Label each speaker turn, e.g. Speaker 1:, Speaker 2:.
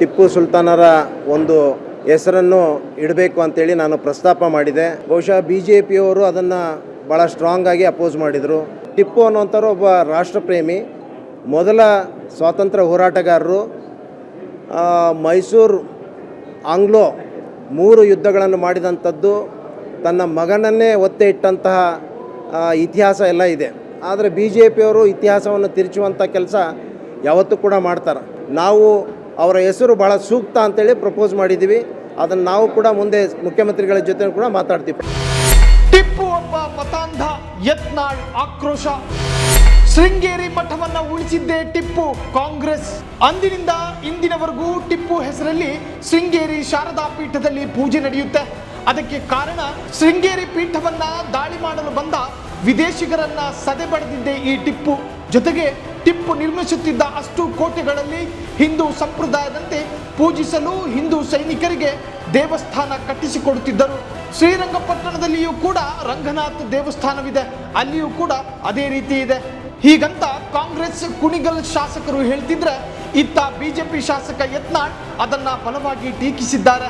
Speaker 1: ಟಿಪ್ಪು ಸುಲ್ತಾನರ ಒಂದು ಹೆಸರನ್ನು ಇಡಬೇಕು ಅಂತೇಳಿ ನಾನು ಪ್ರಸ್ತಾಪ ಮಾಡಿದೆ. ಬಹುಶಃ ಬಿ ಜೆ ಪಿಯವರು ಅದನ್ನು ಭಾಳ ಸ್ಟ್ರಾಂಗ್ ಆಗಿ ಅಪೋಸ್ ಮಾಡಿದರು. ಟಿಪ್ಪು ಅನ್ನುವಂಥವ್ರು ಒಬ್ಬ ರಾಷ್ಟ್ರಪ್ರೇಮಿ, ಮೊದಲ ಸ್ವಾತಂತ್ರ್ಯ ಹೋರಾಟಗಾರರು ಮೈಸೂರು ಆಂಗ್ಲೋ ಮೂರು ಯುದ್ಧಗಳನ್ನು ಮಾಡಿದಂಥದ್ದು, ತನ್ನ ಮಗನನ್ನೇ ಒತ್ತೆ ಇಟ್ಟಂತಹ ಇತಿಹಾಸ ಎಲ್ಲ ಇದೆ. ಆದರೆ ಬಿ ಜೆ ಪಿಯವರು ಇತಿಹಾಸವನ್ನು ತಿರುಚುವಂಥ ಕೆಲಸ ಯಾವತ್ತೂ ಕೂಡ ಮಾಡ್ತಾರೆ. ನಾವು ಅವರ ಹೆಸರು ಭಾಳ ಸೂಕ್ತ ಅಂತೇಳಿ ಪ್ರಪೋಸ್ ಮಾಡಿದ್ದೀವಿ. ಅದನ್ನು ನಾವು ಕೂಡ ಮುಂದೆ ಮುಖ್ಯಮಂತ್ರಿಗಳ ಜೊತೆ ಕೂಡ ಮಾತಾಡ್ತೀವಿ.
Speaker 2: ಟಿಪ್ಪು ಒಬ್ಬ ಮತಾಂಧ, ಯತ್ನಾಳ್ ಆಕ್ರೋಶ. ಶೃಂಗೇರಿ ಮಠವನ್ನು ಉಳಿಸಿದ್ದೇ ಟಿಪ್ಪು ಕಾಂಗ್ರೆಸ್. ಅಂದಿನಿಂದ ಇಂದಿನವರೆಗೂ ಟಿಪ್ಪು ಹೆಸರಲ್ಲಿ ಶೃಂಗೇರಿ ಶಾರದಾ ಪೀಠದಲ್ಲಿ ಪೂಜೆ ನಡೆಯುತ್ತೆ. ಅದಕ್ಕೆ ಕಾರಣ ಶೃಂಗೇರಿ ಪೀಠವನ್ನ ದಾಳಿ ಮಾಡಲು ಬಂದ ವಿದೇಶಿಗರನ್ನ ಸದೆ ಈ ಟಿಪ್ಪು. ಜೊತೆಗೆ ಟಿಪ್ಪು ನಿರ್ಮಿಸುತ್ತಿದ್ದ ಅಷ್ಟು ಕೋಟೆಗಳಲ್ಲಿ ಹಿಂದೂ ಸಂಪ್ರದಾಯದಂತೆ ಪೂಜಿಸಲು ಹಿಂದೂ ಸೈನಿಕರಿಗೆ ದೇವಸ್ಥಾನ ಕಟ್ಟಿಸಿಕೊಡುತ್ತಿದ್ದರು. ಶ್ರೀರಂಗಪಟ್ಟಣದಲ್ಲಿಯೂ ಕೂಡ ರಂಗನಾಥ್ ದೇವಸ್ಥಾನವಿದೆ. ಅಲ್ಲಿಯೂ ಕೂಡ ಅದೇ ರೀತಿ ಇದೆ. ಹೀಗಂತ ಕಾಂಗ್ರೆಸ್ ಕುಣಿಗಲ್ ಶಾಸಕರು ಹೇಳ್ತಿದ್ರೆ, ಇತ್ತ ಬಿಜೆಪಿ ಶಾಸಕ ಯತ್ನಾಳ್ ಅದನ್ನ ಬಲವಾಗಿ ಟೀಕಿಸಿದ್ದಾರೆ.